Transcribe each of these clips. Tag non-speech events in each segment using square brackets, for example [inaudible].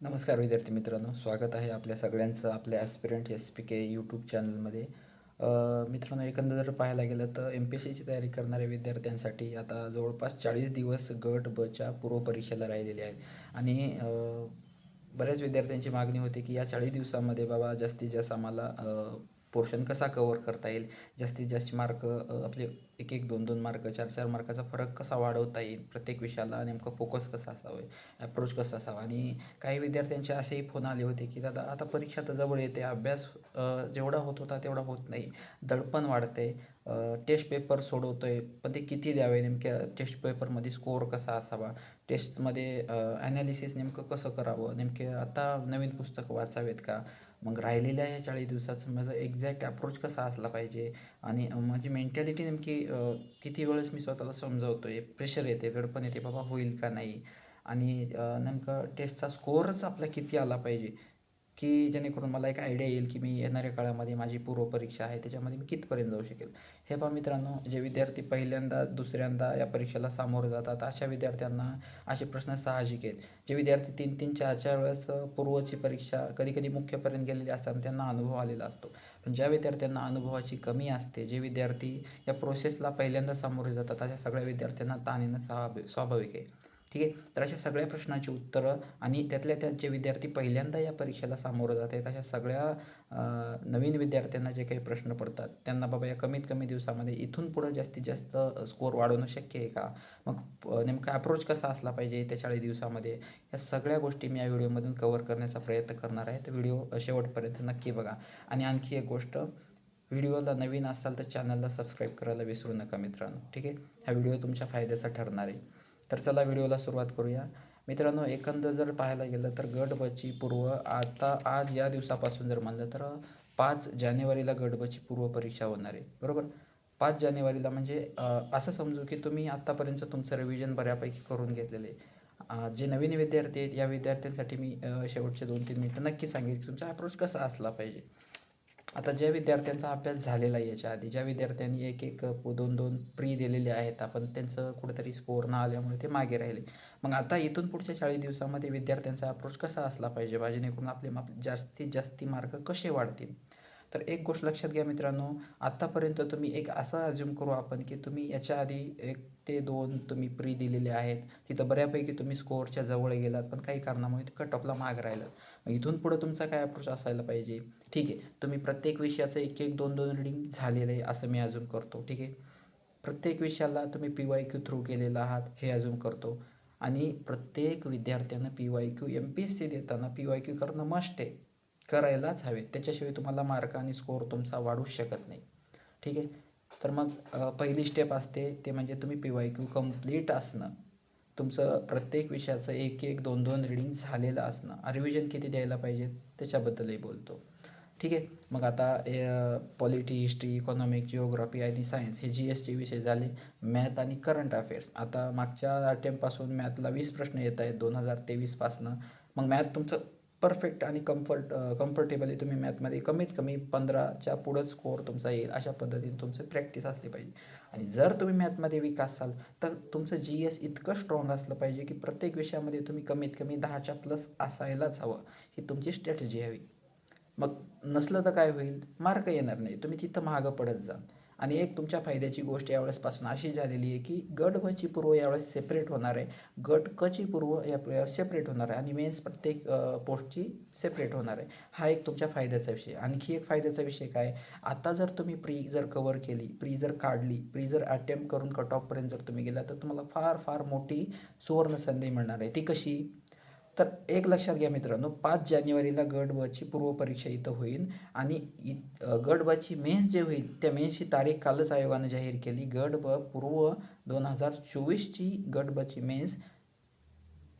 नमस्कार विद्यार्थी मित्रांनो स्वागत आहे आपल्या सगळ्यांचं आपल्या aspirant S P K YouTube चॅनलमध्ये मित्रांनो एकंदर जर पाहायला गेलं तर एम पी एस सीची तयारी करणाऱ्या विद्यार्थ्यांसाठी आता जवळपास चाळीस दिवस गट बच्या पूर्वपरीक्षेला राहिलेले आहेत. आणि बऱ्याच विद्यार्थ्यांची मागणी होती की या चाळीस दिवसामध्ये बाबा जास्तीत जास्त आम्हाला पोर्शन कसा कवर करता येईल? जास्तीत जास्त मार्क आपले एक एक दोन दोन मार्क चार चार मार्काचा फरक कसा वाढवता येईल? प्रत्येक विषयाला नेमकं फोकस कसा असावं? ॲप्रोच कसा असावा? आणि काही विद्यार्थ्यांचे असेही फोन आले होते की दादा आता परीक्षा तर जवळ येते. अभ्यास जेवढा होत होता तेवढा होत नाही. दडपण वाढते. टेस्ट पेपर सोडवतो आहे पण ते किती द्यावे? नेमक्या टेस्ट पेपरमध्ये स्कोअर कसा असावा? टेस्टमध्ये ॲनालिसिस नेमकं कसं करावं? नेमके आता नवीन पुस्तकं वाचावेत का? मग राहिलेल्या ह्या चाळीस दिवसाचं माझं एक्झॅक्ट अप्रोच कसा असला पाहिजे? आणि माझी मेंटॅलिटी नेमकी किती वेळेस मी स्वतःला समजावतो आहे प्रेशर येते दडपण येते बाबा होईल का नाही? आणि नेमकं टेस्टचा स्कोअरच आपला किती आला पाहिजे? की जेणेकरून मला एक आयडिया येईल की मी येणाऱ्या काळामध्ये माझी पूर्वपरीक्षा आहे त्याच्यामध्ये मी कितपर्यंत जाऊ शकेल? हे पहा मित्रांनो जे विद्यार्थी पहिल्यांदा दुसऱ्यांदा या परीक्षेला सामोरं जातात अशा विद्यार्थ्यांना असे प्रश्न साहजिक आहेत. जे विद्यार्थी तीन तीन चार चार वेळेस पूर्वची परीक्षा कधी कधी मुख्यपर्यंत गेलेली असतात त्यांना अनुभव आलेला असतो. पण ज्या विद्यार्थ्यांना अनुभवाची कमी असते जे विद्यार्थी या प्रोसेसला पहिल्यांदा सामोरे जातात अशा सगळ्या विद्यार्थ्यांना ताण येणं स्वाभाविक आहे. ठीक आहे? तर अशा सगळ्या प्रश्नांची उत्तरं आणि त्यातल्या त्यात जे विद्यार्थी पहिल्यांदा या परीक्षेला सामोरं जात आहेत. अशा सगळ्या नवीन विद्यार्थ्यांना जे काही प्रश्न पडतात त्यांना बाबा या कमीत कमी दिवसामध्ये इथून पुढं जास्तीत जास्त स्कोअर वाढवणं शक्य आहे का? मग नेमका अप्रोच कसा असला पाहिजे त्या चाळीस दिवसामध्ये? या सगळ्या गोष्टी मी या व्हिडिओमधून कवर करण्याचा प्रयत्न करणार आहे. तर व्हिडिओ शेवटपर्यंत नक्की बघा. आणि आणखी एक गोष्ट व्हिडिओला नवीन असाल तर चॅनलला सबस्क्राईब करायला विसरू नका मित्रांनो. ठीक आहे? हा व्हिडिओ तुमच्या फायद्याचा ठरणार आहे. तर चला व्हिडिओला सुरुवात करूया. मित्रांनो एकंदर जर पाहायला गेलं तर गडबची पूर्व आता आज या दिवसापासून जर म्हणलं तर पाच जानेवारीला गडबची पूर्व परीक्षा होणार आहे. बरोबर? पाच जानेवारीला म्हणजे असं समजू की तुम्ही आत्तापर्यंत तुमचं रिव्हिजन बऱ्यापैकी करून घेतलेलं आहे. जे नवीन विद्यार्थी आहेत या विद्यार्थ्यांसाठी मी शेवटचे दोन तीन मिनटं नक्की सांगेन की तुमचा अप्रोच कसा असला पाहिजे. आता ज्या विद्यार्थ्यांचा अभ्यास झालेला आहे याच्या आधी ज्या विद्यार्थ्यांनी एक एक दोन दोन प्री दिलेले आहेत आपण त्यांचं कुठेतरी स्कोअर न आल्यामुळे ते मागे राहिले. मग आता इथून पुढच्या चाळीस दिवसामध्ये विद्यार्थ्यांचा अप्रोच कसा असला पाहिजे? बा जेणेकरून आपले माप जास्तीत जास्ती मार्क कसे वाढतील? तर एक गोष्ट लक्षात घ्या मित्रांनो आत्तापर्यंत तुम्ही एक असं अज्युम करू आपण की तुम्ही याच्या आधी एक ते दोन तुम्ही प्री दिलेले आहेत. तिथं बऱ्यापैकी तुम्ही स्कोअरच्या जवळ गेलात पण काही कारणामुळे कट ऑफला माग राहिलात. इथून पुढं तुमचा काय अप्रोच असायला पाहिजे? ठीक आहे. तुम्ही प्रत्येक विषयाचं एक एक दोन दोन रिडिंग झालेलं आहे असं मी अजून करतो. ठीक आहे? प्रत्येक विषयाला तुम्ही पी वाय क्यू थ्रू केलेला आहात हे अजून करतो. आणि प्रत्येक विद्यार्थ्यानं P Y Q M P S C देताना पी वाय क्यू करणं मस्ट आहे. करायलाच हवे. त्याच्याशिवाय तुम्हाला मार्क आणि स्कोअर तुमचा वाढूच शकत नाही. ठीक आहे? तर मग पहिली स्टेप असते ते म्हणजे तुम्ही पी वाय क्यू कंप्लीट असणं. तुमचं प्रत्येक विषयाचं एक एक दोन दोन रिडिंग झालेलं असणं. रिव्हिजन किती द्यायला पाहिजे? त्याच्याबद्दलही बोलतो. ठीक आहे? मग आता पॉलिटी हिस्ट्री इकॉनॉमिक जिओग्राफी आणि सायन्स हे जी एस टी विषय झाले. मॅथ आणि करंट अफेअर्स आता मागच्या अटेम्पपासून मॅथला वीस प्रश्न येत आहेत दोन हजार तेवीसपासनं मग मॅथ तुमचं परफेक्ट आणि कम्फर्ट कम्फर्टेबली तुम्ही मॅथमध्ये कमीत कमी पंधराच्या पुढंच स्कोअर तुमचा येईल. अशा पद्धतीने तुमचं प्रॅक्टिस असली पाहिजे. आणि जर तुम्ही मॅथमध्ये वीक असाल तर तुमचं जी एस इतकं स्ट्रॉंग असलं पाहिजे की प्रत्येक विषयामध्ये तुम्ही कमीत कमी दहाच्या प्लस असायलाच हवं. ही तुमची स्ट्रॅटेजी हवी. मग नसलं तर काय होईल? मार्क येणार नाही. तुम्ही तिथं महागं पडत जाल आणि एक तुमच्या फायद्याची गोष्ट यावेळेसपासून अशी झालेली आहे की गट ब ची पूर्व यावेळेस सेपरेट होणार आहे. गट क ची पूर्व या सेपरेट होणार आहे आणि मेन्स प्रत्येक पोस्टची सेपरेट होणार आहे. हा एक तुमच्या फायद्याचा विषय आणखी एक फायद्याचा विषय काय? आता जर तुम्ही प्री जर कवर केली प्री जर काढली प्री जर अटेम्प्ट करून कट ऑफपर्यंत जर तुम्ही गेला तर तुम्हाला फार फार मोठी सुवर्ण संधी मिळणार आहे. ती कशी? तर एक लक्षात घ्या मित्रांनो पाच जानेवारीला गट पूर्वपरीक्षा इथं होईल आणि इ गट मेन्स जे होईल त्या मेन्सची तारीख कालच आयोगानं जाहीर केली. गट ब पूर्व दोन हजार चोवीसची गट मेन्स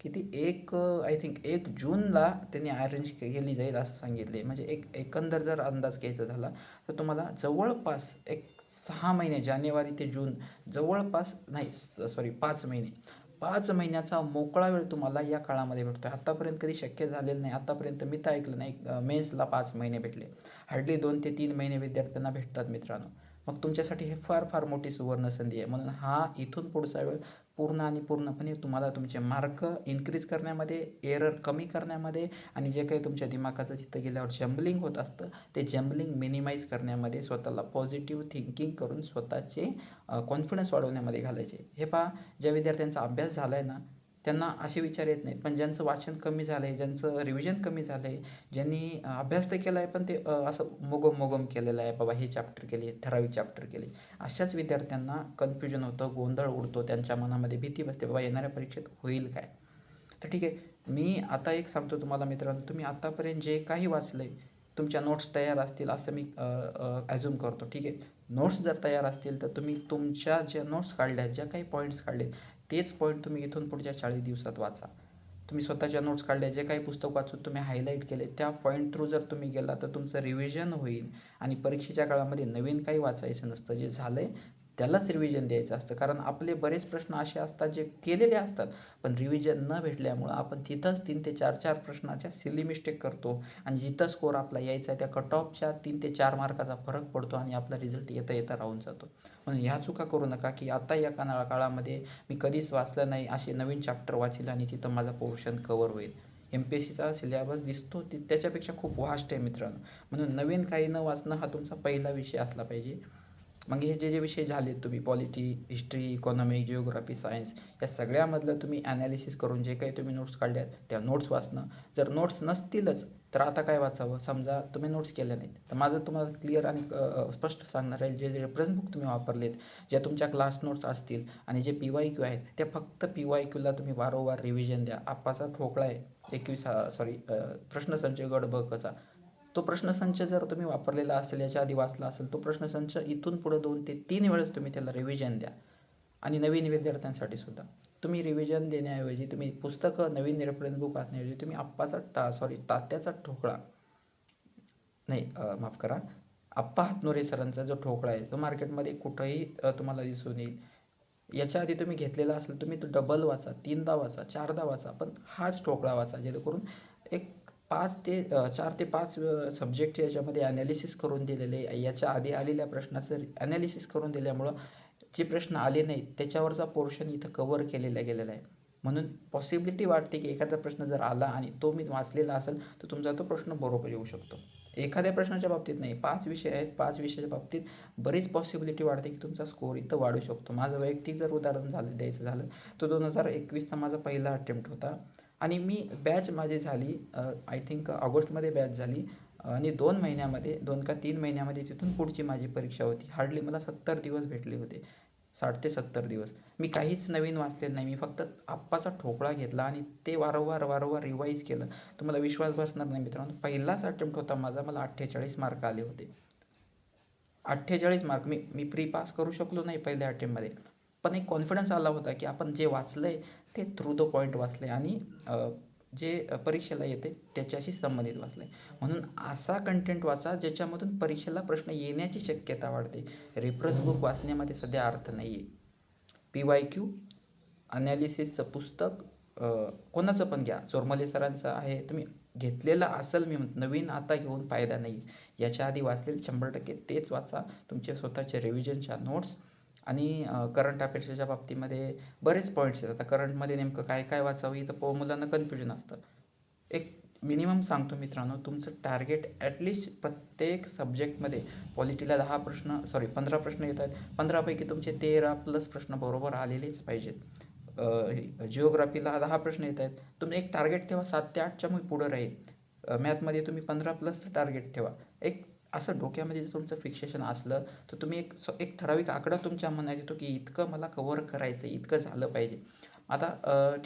किती? एक आय थिंक एक जूनला त्यांनी अरेंज केली जाईल असं सांगितले म्हणजे एक एकंदर जर अंदाज घ्यायचा झाला तर तुम्हाला जवळपास एक सहा महिने जानेवारी ते जून जवळपास नाही सॉरी पाच महिने. पाच महिन्याचा मोकळा वेळ तुम्हाला या काळामध्ये भेटतो. आत्तापर्यंत कधी शक्य झालेलं नाही. आत्तापर्यंत मी तर ऐकलं नाही. मेन्सला पाच महिने भेटले. हार्डली दोन ते तीन महिने विद्यार्थ्यांना भेटतात मित्रांनो. मग तुमच्यासाठी हे फार फार मोठी सुवर्णसंधी आहे. म्हणून हा इथून पुढचा वेळ पूर्ण आणि पूर्णपणे तुम्हाला तुमचे मार्क इन्क्रीज करण्यामध्ये एरर कमी करण्यामध्ये आणि जे काही तुमच्या दिमागाचं तिथं गेल्यावर जम्बलिंग होत असतं ते जम्बलिंग मिनिमाइज करण्यामध्ये स्वतःला पॉझिटिव्ह थिंकिंग करून स्वतःचे कॉन्फिडन्स वाढवण्यामध्ये घालायचे. हे पहा ज्या विद्यार्थ्यांचा अभ्यास झाला आहे ना त्यांना असे विचार येत नाहीत. पण ज्यांचं वाचन कमी झालं आहे ज्यांचं रिव्हिजन कमी झालं आहे ज्यांनी अभ्यास तर केला आहे पण ते असं मोगम मोगम केलेलं आहे. बाबा हे चॅप्टर केले ठराविक चॅप्टर केले. अशाच विद्यार्थ्यांना कन्फ्युजन होतं गोंधळ उडतो त्यांच्या मनामध्ये भीती बसते. बाबा येणाऱ्या परीक्षेत होईल काय? तर ठीक आहे. मी आता एक सांगतो तुम्हाला मित्रांनो. तुम्ही आतापर्यंत जे काही वाचलं आहे तुमच्या नोट्स तयार असतील असं मी ॲझ्युम करतो. ठीक आहे. नोट्स जर तयार असतील तर तुम्ही तुमच्या ज्या नोट्स काढल्या ज्या काही पॉईंट्स काढले तेच पॉईंट तुम्ही इथून पुढच्या चाळीस दिवसात वाचा. तुम्ही स्वतःच्या नोट्स काढल्या जे काही पुस्तक वाचून तुम्ही हायलाईट केले त्या पॉईंट थ्रू जर तुम्ही गेला तर तुमचं रिव्हिजन होईल. आणि परीक्षेच्या काळामध्ये नवीन काही वाचायचं नसतं. जे झालं आहे त्यालाच रिव्हिजन द्यायचं असतं. कारण आपले बरेच प्रश्न असे असतात जे केलेले असतात. पण रिव्हिजन न भेटल्यामुळं आपण तिथंच तीन ते चार चार प्रश्नाच्या सिली मिस्टेक करतो. आणि जिथं स्कोर आपला यायचा आहे त्या कट ऑफच्या तीन ते चार मार्काचा फरक पडतो आणि आपला रिझल्ट येता येता राहून जातो. म्हणून ह्या चुका करू नका की आता या काना काळामध्ये मी कधीच वाचलं नाही असे नवीन चॅप्टर वाचील आणि तिथं माझा पोर्शन कवर होईल. एम पी एस सीचा सिलेबस दिसतो ती त्याच्यापेक्षा खूप वास्ट आहे मित्रांनो. म्हणून नवीन काही न वाचणं हा तुमचा पहिला विषय असला पाहिजे. मग हे जे जे विषय झाले तुम्ही polity history economic geography science या सगळ्यामधलं तुम्ही ॲनालिसिस करून जे काही तुम्ही नोट्स काढल्यात त्या नोट्स वाचणं. जर नोट्स नसतीलच तर आता काय वाचावं? समजा तुम्ही नोट्स केल्या नाहीत. तर माझं तुम्हाला क्लिअर आणि स्पष्ट सांगणार आहे जे जे रेफरन्स बुक तुम्ही वापरलेत ज्या तुमच्या क्लास नोट्स असतील आणि जे पी वाय क्यू आहेत त्या फक्त पी वाय क्यूला तुम्ही वारंवार रिव्हिजन द्या. आप्पाचा ठोकळा आहे. एकवीस सॉरी प्रश्नसंच गड ब तो प्रश्नसंच जर तुम्ही वापरलेला असेल याच्या आधी वाचला असेल तो प्रश्नसंच इथून पुढे दोन ते तीन वेळेस तुम्ही त्याला रिव्हिजन द्या. आणि नवीन विद्यार्थ्यांसाठी सुद्धा. तुम्ही रिव्हिजन देण्याऐवजी तुम्ही पुस्तकं नवीन रेफरन्स बुक वाचण्याऐवजी तुम्ही आप्पाचा ता सॉरी तात्याचा ठोकळा. नाही माफ करा. आप्पा हातनोरे सरांचा जो ठोकळा आहे तो मार्केटमध्ये कुठंही तुम्हाला दिसून येईल. याच्या आधी तुम्ही घेतलेला असेल तुम्ही तो डबल वाचा तीनदा वाचा चारदा वाचा पण हाच ठोकळा वाचा जेणेकरून एक पाच ते चार ते पाच सब्जेक्ट याच्यामध्ये ॲनालिसिस करून दिलेले. आहे. याच्या आधी आलेल्या प्रश्नाचं ॲनालिसिस करून दिल्यामुळं जे प्रश्न आले नाहीत त्याच्यावरचा पोर्शन इथं कवर केलेला गेलेला आहे. म्हणून पॉसिबिलिटी वाटते की एखादा प्रश्न जर आला आणि तो मी वाचलेला असेल तर तुमचा तो प्रश्न बरोबर येऊ शकतो. एखाद्या प्रश्नाच्या बाबतीत नाही पाच विषय आहेत पाच विषयाच्या बाबतीत बरीच पॉसिबिलिटी वाढते की तुमचा स्कोअर इथं वाढू शकतो. माझं वैयक्तिक जर उदाहरण झालं द्यायचं झालं तर दोन हजार एकवीसचा माझा पहिला अटेम्प्ट होता. आणि मी बॅच माझी झाली आय थिंक ऑगस्टमध्ये बॅच झाली आणि दोन महिन्यामध्ये दोन का तीन महिन्यामध्ये तिथून पुढची माझी परीक्षा होती. हार्डली मला सत्तर दिवस भेटले होते. साठ ते सत्तर दिवस. मी काहीच नवीन वाचलेलं नाही. मी फक्त आप्पाचा ठोकळा घेतला आणि ते वारंवार वारंवार रिवाईज केलं. तुम्हाला विश्वास बसणार नाही मित्रांनो. पहिलाच अटेम्प्ट होता माझा. मला अठ्ठेचाळीस मार्क आले होते. अठ्ठेचाळीस मार्क मी मी प्री पास करू शकलो नाही पहिल्या अटेम्प्टमध्ये पण एक कॉन्फिडन्स आला होता की आपण जे वाचलं आहे ते थ्रू द पॉईंट वाचलं आहे आणि जे परीक्षेला येते त्याच्याशी संबंधित वाचलं. आहे म्हणून असा कंटेंट वाचा ज्याच्यामधून परीक्षेला प्रश्न येण्याची शक्यता वाढते. रेफरन्स बुक वाचण्यामध्ये सध्या अर्थ नाही आहे पी वाय क्यू अनॅलिसिसचं पुस्तक कोणाचं पण घ्या. चोरमले सरांचं आहे. तुम्ही घेतलेलं असेल मी नवीन आता घेऊन फायदा नाही. याच्या आधी वाचलेलं शंभर टक्के तेच वाचा. तुमचे स्वतःचे रिव्हिजनच्या नोट्स आणि करंट अफेअर्सच्या बाबतीमध्ये बरेच पॉईंट्स आहेत. आता करंटमध्ये नेमकं काय काय वाचावं इथं पो मुलांना कन्फ्युजन असतं. एक मिनिमम सांगतो मित्रांनो तुमचं टार्गेट ॲटलिस्ट प्रत्येक सब्जेक्टमध्ये पॉलिटीला दहा प्रश्न सॉरी पंधरा प्रश्न येत आहेत. पंधरापैकी तुमचे तेरा प्लस प्रश्न बरोबर आलेलेच पाहिजेत. जिओग्राफीला दहा प्रश्न येत आहेत. तुम्ही एक टार्गेट ठेवा सात ते आठच्या मग पुढं राहील. मॅथमध्ये तुम्ही पंधरा प्लसचं टार्गेट ठेवा. एक असं डोक्यामध्ये जर तुमचं फिक्सेशन असलं तर तुम्ही एक स्व- एक ठराविक आकडा तुमच्या मनात येतो की इतकं मला कवर करायचं आहे, इतकं झालं पाहिजे. आता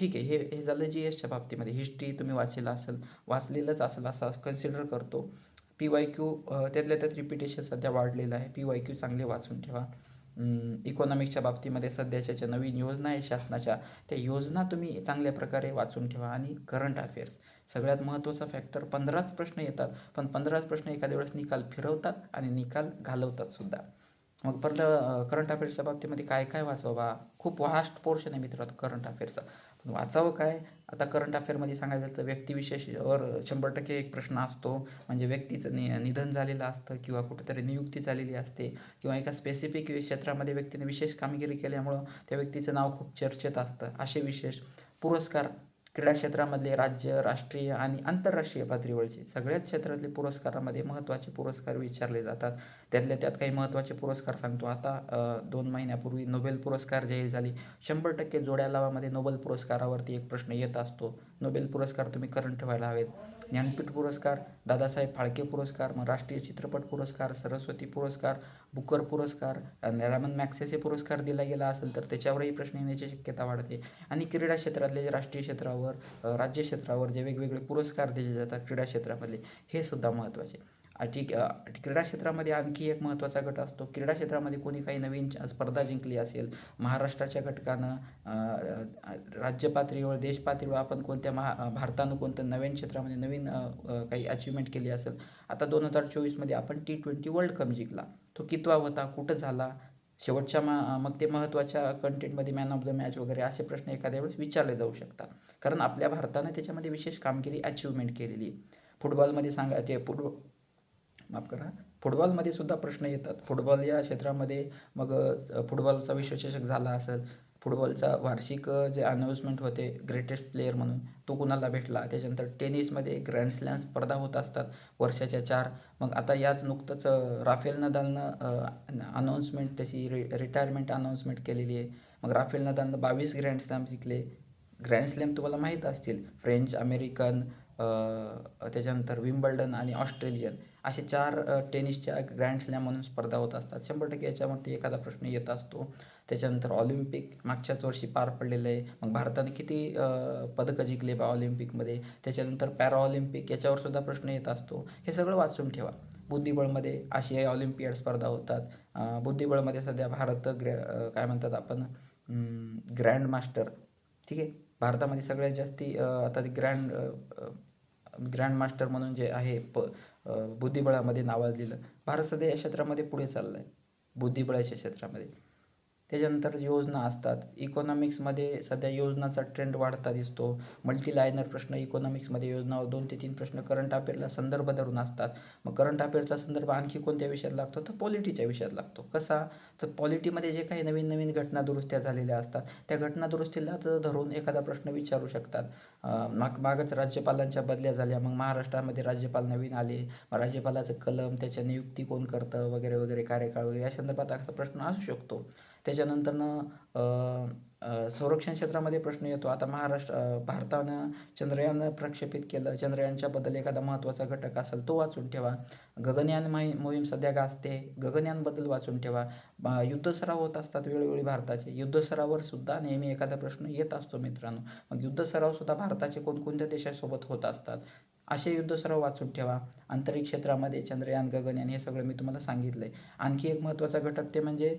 ठीक आहे हे हे झालं जी एसच्या बाबतीमध्ये. हिस्ट्री तुम्ही वाचलेलं असेल वाचलेलंच असेल असं कन्सिडर करतो. पी वाय क्यू त्यातल्या त्यात रिपिटेशन सध्या वाढलेलं आहे. पी वाय क्यू चांगले वाचून ठेवा. इकॉनॉमिक्सच्या बाबतीमध्ये सध्याच्या ज्या नवीन योजना आहे शासनाच्या त्या योजना तुम्ही चांगल्या प्रकारे वाचून ठेवा. आणि करंट अफेअर्स सगळ्यात महत्त्वाचा फॅक्टर पंधराच प्रश्न येतात. पण पंधराच प्रश्न एखाद्या वेळेस निकाल फिरवतात आणि निकाल घालवतात सुद्धा. मग परत करंट अफेअर्सच्या बाबतीमध्ये काय काय वाचवा? बा खूप वास्ट पोर्शन आहे मित्रांनो करंट अफेअर्सचा वाचावं काय? आता करंट अफेअरमध्ये सांगायचं तर व्यक्तिविशेषवर शंभर टक्के एक प्रश्न असतो. म्हणजे व्यक्तीचं नि निधन झालेलं असतं किंवा कुठेतरी नियुक्ती झालेली असते किंवा एका स्पेसिफिक क्षेत्रामध्ये व्यक्तीने विशेष कामगिरी केल्यामुळं त्या व्यक्तीचं नाव खूप चर्चेत असतं. असे विशेष पुरस्कार क्रीडा क्षेत्रामधले राज्य राष्ट्रीय आणि आंतरराष्ट्रीय पातळीवरचे सगळ्याच क्षेत्रातले पुरस्कारामध्ये महत्त्वाचे पुरस्कार विचारले जातात. त्यातल्या त्यात काही महत्त्वाचे पुरस्कार सांगतो. आता दोन महिन्यापूर्वी नोबेल पुरस्कार जाहीर झाले. शंभर टक्के जोड्या लावामध्ये नोबेल पुरस्कारावरती एक प्रश्न येत असतो. नोबेल पुरस्कार तुम्ही करंट ठेवायला हवेत. ज्ञानपीठ पुरस्कार दादासाहेब फाळके पुरस्कार मग राष्ट्रीय चित्रपट पुरस्कार सरस्वती पुरस्कार बुकर पुरस्कार आणि रॅमन मॅक्सेसे पुरस्कार दिला गेला असेल तर त्याच्यावरही प्रश्न येण्याची शक्यता वाढते. आणि क्रीडा क्षेत्रातले जे राष्ट्रीय क्षेत्रावर राज्य क्षेत्रावर जे वेगवेगळे पुरस्कार दिले जातात क्रीडा क्षेत्रामध्ये हे सुद्धा महत्त्वाचे. आ, क्रीडा क्षेत्रामध्ये आणखी एक महत्त्वाचा गट असतो. क्रीडा क्षेत्रामध्ये कोणी काही नवीन स्पर्धा जिंकली असेल महाराष्ट्राच्या घटकानं राज्यपातळीवर देशपातळीवर राज्य पातळीवर देश पातळीवर आपण कोणत्या महा भारतानं कोणत्या नवीन क्षेत्रामध्ये नवीन काही अचिव्हमेंट केली असेल आता दोन हजार चोवीसमध्ये आपण टी ट्वेंटी वर्ल्ड कप जिंकला. तो कितवा होता कुठं झाला? शेवटच्या मा मग ते महत्त्वाच्या कंटेंटमध्ये मॅन ऑफ द मॅच वगैरे असे प्रश्न एखाद्या वेळेस विचारले जाऊ शकतात. कारण आपल्या भारतानं त्याच्यामध्ये विशेष कामगिरी अचिव्हमेंट केलेली. आहे फुटबॉलमध्ये सांगा ते फुटबॉल माफ करा. फुटबॉलमध्ये सुद्धा प्रश्न येतात. फुटबॉल या क्षेत्रामध्ये मग फुटबॉलचा विश्वचषक झाला असेल फुटबॉलचा वार्षिक जे अनाऊन्समेंट होते ग्रेटेस्ट प्लेअर म्हणून तो कुणाला भेटला? त्याच्यानंतर टेनिसमध्ये ग्रँड स्लॅम स्पर्धा होत असतात वर्षाच्या चार. मग आता याच नुकतंच राफेल नदालनं अनाऊन्समेंट त्याची रि रिटायरमेंट अनाऊन्समेंट केलेली आहे. मग राफेल नदालनं बावीस ग्रँड स्लॅम जिंकले. ग्रँड स्लॅम तुम्हाला माहीत असतील. फ्रेंच अमेरिकन त्याच्यानंतर विम्बल्डन आणि ऑस्ट्रेलियन असे चार टेनिसच्या ग्रँड स्लॅम म्हणून स्पर्धा होत असतात. शंभर टक्के याच्यावरती एखादा प्रश्न येत असतो. त्याच्यानंतर ऑलिम्पिक मागच्याच वर्षी पार पडलेलं आहे. मग भारताने किती पदकं जिंकले बा ऑलिम्पिकमध्ये? त्याच्यानंतर पॅरा ऑलिम्पिक याच्यावर सुद्धा प्रश्न येत असतो. हे सगळं वाचून ठेवा. बुद्धिबळमध्ये आशियाई ऑलिम्पियाड स्पर्धा होतात. बुद्धिबळमध्ये सध्या भारत ग्रॅ काय म्हणतात आपण? Grand master. ठीक आहे? भारतामध्ये सगळ्यात जास्ती आता ग्रँड ग्रँड मास्टर म्हणून जे आहे प बुद्धिबळामध्ये नावाजलेलं. भारत सध्या या क्षेत्रामध्ये पुढे चाललं आहे बुद्धिबळाच्या क्षेत्रामध्ये. त्याच्यानंतर योजना असतात. इकॉनॉमिक्समध्ये सध्या योजनाचा ट्रेंड वाढता दिसतो. मल्टीलायनर प्रश्न इकॉनॉमिक्समध्ये योजनावर दोन ते तीन प्रश्न करंट अफेअरला संदर्भ धरून असतात. मग करंट अफेअरचा संदर्भ आणखी कोणत्या विषयात लागतो? तर पॉलिटीच्या विषयात लागतो. कसा? तर पॉलिटीमध्ये जे काही नवीन नवीन घटना दुरुस्त्या झालेल्या असतात. त्या घटना दुरुस्तीला तर धरून एखादा प्रश्न विचारू शकतात. माग मागच राज्यपालांच्या बदल्या झाल्या. मग महाराष्ट्रामध्ये राज्यपाल नवीन आले. मग राज्यपालाचं कलम त्याच्या नियुक्ती कोण करतं? वगैरे वगैरे कार्यकाळ वगैरे या संदर्भात असा प्रश्न असू शकतो. त्याच्यानंतरनं संरक्षण क्षेत्रामध्ये प्रश्न येतो. आता महाराष्ट्र भारतानं चंद्रयान प्रक्षेपित केलं. चंद्रयानच्याबद्दल एखादा महत्त्वाचा घटक असेल तो वाचून ठेवा. गगनयान माही मोहीम सध्या गाजते. गगनयानबद्दल वाचून ठेवा. युद्धसराव होत असतात वेळोवेळी भारताचे. युद्धसरावर सुद्धा नेहमी एखादा प्रश्न येत असतो मित्रांनो. मग युद्धसराव सुद्धा भारताचे कोणकोणत्या देशासोबत होत असतात? असे युद्धसराव वाचून ठेवा. आंतरिक क्षेत्रामध्ये चंद्रयान गगनयान हे सगळं मी तुम्हाला सांगितलं आहे आणखी एक महत्त्वाचा घटक ते म्हणजे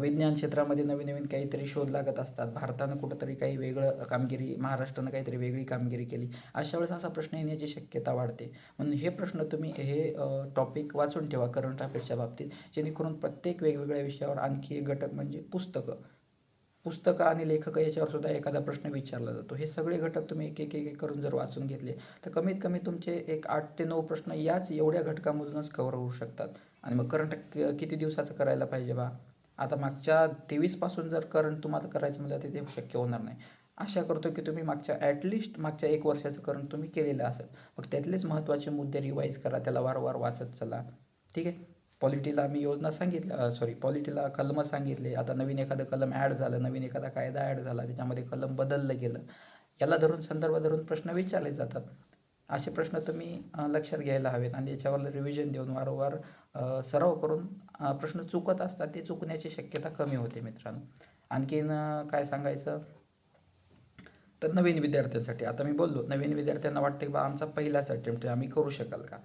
विज्ञान क्षेत्रामध्ये नवीन नवीन काही काहीतरी शोध लागत असतात. भारतानं कुठंतरी काही वेगळं कामगिरी महाराष्ट्रानं काहीतरी वेगळी कामगिरी केली. अशा वेळेस असा प्रश्न येण्याची शक्यता वाढते. म्हणून हे प्रश्न तुम्ही हे टॉपिक वाचून ठेवा करंट अफेअर्सच्या बाबतीत. जेणेकरून प्रत्येक वेगवेगळ्या विषयावर आणखी एक घटक म्हणजे पुस्तकं. पुस्तकं आणि लेखक याच्यावर सुद्धा एखादा प्रश्न विचारला जातो. हे सगळे घटक तुम्ही एक एक एक एक करून जर वाचून घेतले तर कमीत कमी तुमचे एक आठ ते नऊ प्रश्न याच एवढ्या घटकामधूनच कव्हर होऊ शकतात. आणि मग करंट किती दिवसाचं करायला पाहिजे बा? आता मागच्या तेवीसपासून जर करंट तुम्हाला करायचं म्हटलं तर ते शक्य होणार नाही. आशा करतो की तुम्ही मागच्या ॲटलिस्ट मागच्या एक वर्षाचं करंट तुम्ही केलेलं असेल. मग त्यातलेच महत्त्वाचे मुद्दे रिवाईज करा त्याला वारंवार वाचत चला. ठीक आहे? पॉलिटीला मी योजना सांगितल्या सॉरी पॉलिटीला कलमं सांगितले. आता नवीन एखादं कलम ॲड झालं नवीन एखादा कायदा ॲड झाला त्याच्यामध्ये कलम बदललं गेलं. याला धरून संदर्भ धरून प्रश्न विचारले जातात. असे प्रश्न तुम्ही लक्षात घ्यायला हवेत आणि याच्यावर रिव्हिजन देऊन वारंवार सराव करून प्रश्न चुकत असतात ते चुकण्याची शक्यता कमी होते मित्रांनो. आणखीन काय सांगायचं? तर नवीन विद्यार्थ्यांसाठी आता मी बोललो नवीन विद्यार्थ्यांना वाटते की बा आमचा पहिलाच अटेम्प्ट आम्ही करू शकाल का?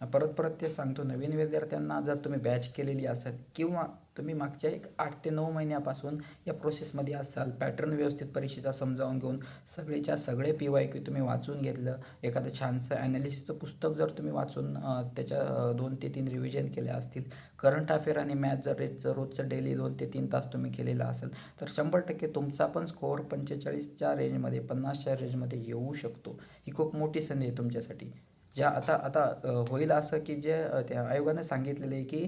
परत परत ते सांगतो नवीन विद्यार्थ्यांना जर तुम्ही बॅच केलेली असेल किंवा तुम्ही मागच्या एक आठ ते नऊ महिन्यापासून या प्रोसेसमध्ये असाल पॅटर्न व्यवस्थित परीक्षेचा समजावून घेऊन सगळेच्या सगळे पी वाय क्यू तुम्ही वाचून घेतलं एखादं छानसं ॲनालिसिसचं पुस्तक जर तुम्ही वाचून त्याच्या दोन ते तीन रिव्हिजन केल्या असतील करंट अफेअर आणि मॅथ जर रेटचं रोजचं डेली दोन ते तीन तास तुम्ही केलेलं असेल तर शंभर टक्के तुमचा पण स्कोअर पंचेचाळीसच्या रेंजमध्ये पन्नासच्या रेंजमध्ये येऊ शकतो. ही खूप मोठी संधी आहे तुमच्यासाठी. ज्या आता आता होईल असं की जे त्या आयोगाने सांगितलेलं आहे की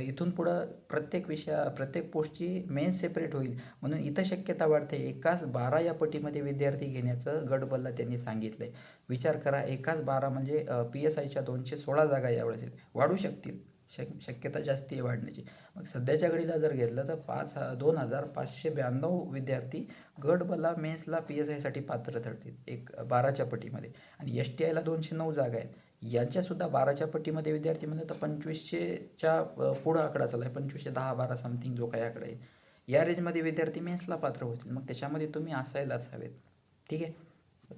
इथून पुढं प्रत्येक विषया प्रत्येक पोस्टची मेन सेपरेट होईल. म्हणून इथं शक्यता वाढते एकाच बारा या पटीमध्ये विद्यार्थी घेण्याचं गडबलला त्यांनी सांगितलं आहे विचार करा एकाच बारा म्हणजे पी एस आयच्या दोनशे सोळा जागा यावेळेस आहेत. वाढू शकतील. शक शक्यता जास्ती आहे वाढण्याची. मग सध्याच्या घडीला जर घेतलं तर पाच दोन हजार पाचशे ब्याण्णव विद्यार्थी गटबला मेन्सला पी एस आयसाठी पात्र ठरतील. एक बाराच्या पटीमध्ये. आणि एस टी आयला दोनशे नऊ जागा आहेत. यांच्यासुद्धा बाराच्या पटीमध्ये विद्यार्थी म्हणजे तर पंचवीसशेच्या पुढं आकडा चालला आहे पंचवीसशे दहा बारा समथिंग जो काही आकडा आहे. या रेंजमध्ये विद्यार्थी मेन्सला पात्र होतील. मग त्याच्यामध्ये तुम्ही असायलाच हवेत. ठीक आहे?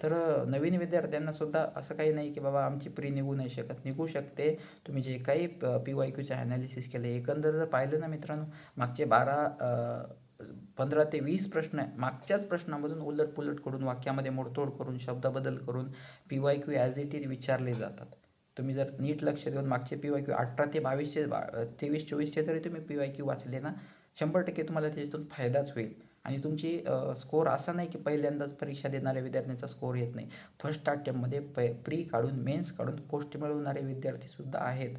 तर नवीन विद्यार्थ्यांना सुद्धा असं काही नाही की बाबा आमची प्री निघू नाही शकत. निघू शकते. तुम्ही जे काही पी वाय क्यूचं ॲनालिसिस केलं एकंदर जर पाहिलं ना मित्रांनो मागचे बारा पंधरा ते वीस प्रश्न आहे. मागच्याच प्रश्नामधून उलट पुलट करून वाक्यामध्ये मोडतोड करून शब्दबदल करून P Y Q as it is विचारले जातात. तुम्ही जर नीट लक्ष देऊन मागचे पी वाय क्यू अठरा ते बावीसचे बा तेवीस चोवीसचे जरी तुम्ही पी वाय क्यू वाचले ना शंभर टक्के तुम्हाला त्याच्यातून फायदाच होईल. आणि तुमची स्कोअर असा नाही की पहिल्यांदाच परीक्षा देणाऱ्या विद्यार्थ्यांचा स्कोअर येत नाही. फर्स्ट अटेम्प्टमध्ये प प्री काढून मेन्स काढून पोस्ट मिळवणारे विद्यार्थीसुद्धा आहेत.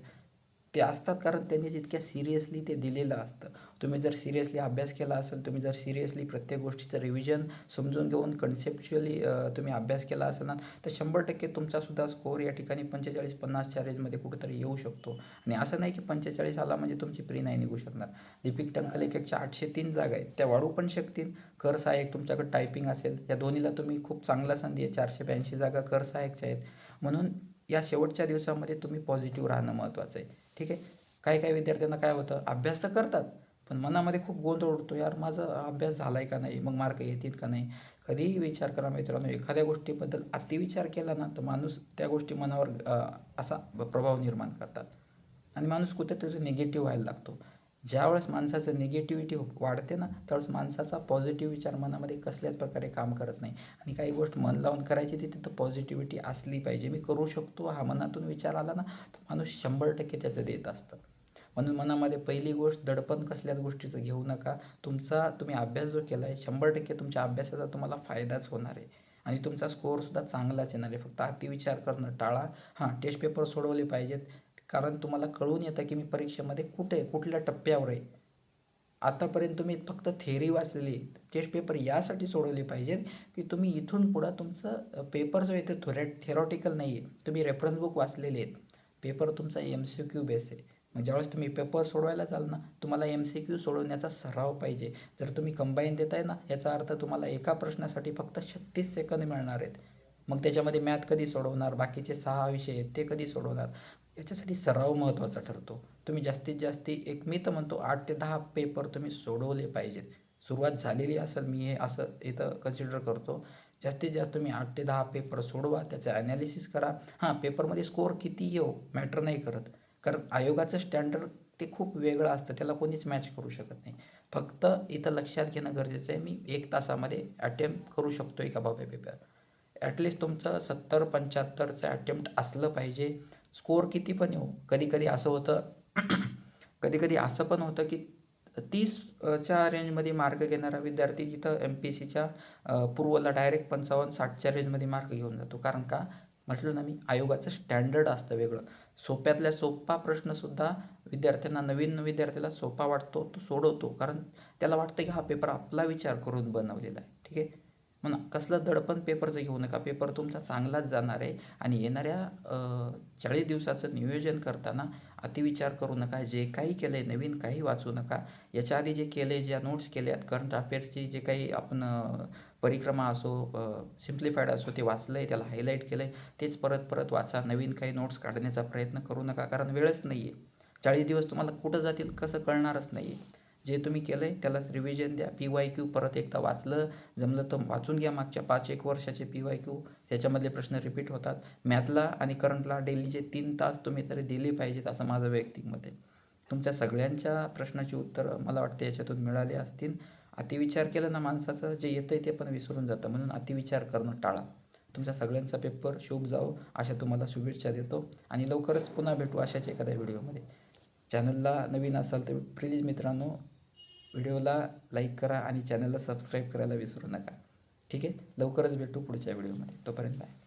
ते असतात कारण त्यांनी जितक्या सिरियसली ते दिलेलं असतं. तुम्ही जर सिरियसली अभ्यास केला असेल तुम्ही जर सिरियसली प्रत्येक गोष्टीचं रिव्हिजन समजून घेऊन कन्सेप्च्युअली तुम्ही अभ्यास केला असेल ना तर शंभर टक्के तुमचासुद्धा स्कोअर या ठिकाणी पंचेचाळीस पन्नासच्या रेंजमध्ये कुठेतरी येऊ शकतो. आणि असं नाही की पंचेचाळीस आला म्हणजे तुमची प्री नाही निघू शकणार. दीपिक टंकल एक एकशे आठशे तीन जागा आहेत. त्या वाढू पण शकतील. कर सहाय्यक तुमच्याकडे टायपिंग असेल या दोन्हीला तुम्ही खूप चांगला संधी आहे. चारशे ब्याऐंशी जागा कर सहाय्यकच्या आहेत. म्हणून या शेवटच्या दिवसामध्ये तुम्ही पॉझिटिव्ह राहणं महत्त्वाचं आहे. ठीक आहे? काही काही विद्यार्थ्यांना काय होतं अभ्यास तर करतात पण मनामध्ये खूप गोंधळ उडतो यार माझा अभ्यास झाला आहे का नाही? मग मार्क येतील का नाही? कधीही विचार करा मित्रांनो एखाद्या गोष्टीबद्दल अतिविचार केला ना तर माणूस त्या गोष्टी मनावर असा प्रभाव निर्माण करतात. आणि माणूस कुठेतरी निगेटिव्ह व्हायला लागतो. ज्यावेळेस माणसाचं निगेटिव्हिटी वाढते ना त्यावेळेस माणसाचा पॉझिटिव्ह विचार मनामध्ये कसल्याच प्रकारे काम करत नाही. आणि काही गोष्ट मन लावून करायची ती तिथं पॉझिटिव्हिटी असली पाहिजे. मी करू शकतो हा मनातून विचार आला ना तर माणूस शंभर टक्के त्याचं देत असतं. म्हणून मनामध्ये पहिली गोष्ट दडपण कसल्याच गोष्टीचं घेऊ नका. तुमचा तुम्ही अभ्यास जो केला आहे शंभर टक्के तुमच्या अभ्यासाचा तुम्हाला फायदाच होणार आहे. आणि तुमचा स्कोअरसुद्धा चांगलाच येणार आहे. फक्त अतिविचार करणं टाळा. हां टेस्ट पेपर सोडवले पाहिजेत. कारण तुम्हाला कळून येतं की मी परीक्षेमध्ये कुठे कुठल्या टप्प्यावर आहे. आतापर्यंत तुम्ही फक्त थेअरी वाचलेली टेस्ट पेपर यासाठी सोडवले पाहिजेत की तुम्ही इथून पुढं तुमचं पेपर जो आहे ते थोड्या थेरॉटिकल नाही आहे तुम्ही रेफरन्स बुक वाचलेले आहेत. पेपर तुमचा एम सी क्यू बेस आहे. मग ज्यावेळेस तुम्ही पेपर सोडवायला चाल ना तुम्हाला एम सी क्यू सोडवण्याचा सराव पाहिजे. जर तुम्ही कंबाईन देताय ना याचा अर्थ तुम्हाला एका प्रश्नासाठी फक्त छत्तीस सेकंद मिळणार आहेत. मग त्याच्यामध्ये मॅथ कधी सोडवणार? बाकीचे सहा विषय आहेत ते कधी सोडवणार? याच्यासाठी सराव महत्त्वाचा ठरतो. तुम्ही जास्तीत जास्त एक मी तर म्हणतो आठ ते दहा पेपर तुम्ही सोडवले पाहिजेत. सुरुवात झालेली असेल मी हे असं इथं कन्सिडर करतो. जास्तीत जास्त तुम्ही आठ ते दहा पेपर सोडवा त्याचं ॲनालिसिस करा. हां पेपरमध्ये स्कोअर किती येऊ मॅटर हो, नाही करत. कारण आयोगाचं स्टँडर्ड ते खूप वेगळं असतं त्याला कोणीच मॅच करू शकत नाही. फक्त इथं लक्षात घेणं गरजेचं आहे मी एक तासामध्ये अटेम्प्ट करू शकतो एका बाबा पेपर ॲटलिस्ट तुमचं सत्तर पंच्याहत्तरचं अटेम्प्ट असलं पाहिजे. स्कोअर किती पण येऊ. कधी कधी असं होतं [clears throat] कधी कधी असं पण होतं की तीसच्या रेंजमध्ये मार्क घेणारा विद्यार्थी जिथं एम पी एस सीच्या पूर्वला डायरेक्ट पंचावन्न साठच्या रेंजमध्ये मार्क घेऊन जातो. कारण का? म्हटलं ना मी आयोगाचं स्टँडर्ड असतं वेगळं. सोप्यातल्या सोपा प्रश्नसुद्धा विद्यार्थ्यांना नवीन विद्यार्थ्याला सोपा वाटतो तो सोडवतो. कारण त्याला वाटतं की हा पेपर आपला विचार करून बनवलेला आहे. ठीक आहे? म्हणून कसलं दडपण पेपरचं घेऊ नका. पेपर तुमचा चांगलाच जाणार आहे. आणि येणाऱ्या चाळीस दिवसाचं नियोजन करताना अतिविचार करू नका. जे काही केलं आहे नवीन काही वाचू नका. याच्या आधी जे केले ज्या नोट्स केल्या आहेत करंट अफेअर्सची जे काही आपण परिक्रमा असो सिम्प्लिफाईड असो ते वाचलं आहे त्याला हायलाईट केलं आहे तेच परत परत वाचा. नवीन काही नोट्स काढण्याचा प्रयत्न करू नका कारण वेळच नाही आहे चाळीस दिवस तुम्हाला कुठं जातील कसं कळणारच नाही आहे जे तुम्ही केलं आहे त्यालाच रिव्हिजन द्या. पी वाय क्यू परत एकदा वाचलं जमलं तर वाचून घ्या मागच्या पाच एक वर्षाचे पी वाय क्यू त्याच्यामधले प्रश्न रिपीट होतात. मॅथला आणि करंटला डेलीचे तीन तास तुम्ही तरी दिले पाहिजेत असं माझं वैयक्तिक मत आहे. तुमच्या सगळ्यांच्या प्रश्नाची उत्तरं मला वाटते याच्यातून मिळाली असतील. अतिविचार केला ना माणसाचं जे येतं आहे ते पण विसरून जातं. म्हणून अतिविचार करणं टाळा. तुमच्या सगळ्यांचा पेपर शुभ जाओ अशा तुम्हाला शुभेच्छा देतो. आणि लवकरच पुन्हा भेटू अशाच एखाद्या व्हिडिओमध्ये चॅनलला नवीन असाल तर प्लीज मित्रांनो व्हिडिओला लाईक करा आणि चॅनलला सबस्क्राईब करायला विसरू नका. ठीक आहे? लवकरच भेटू पुढच्या व्हिडिओमध्ये. तोपर्यंत बाय.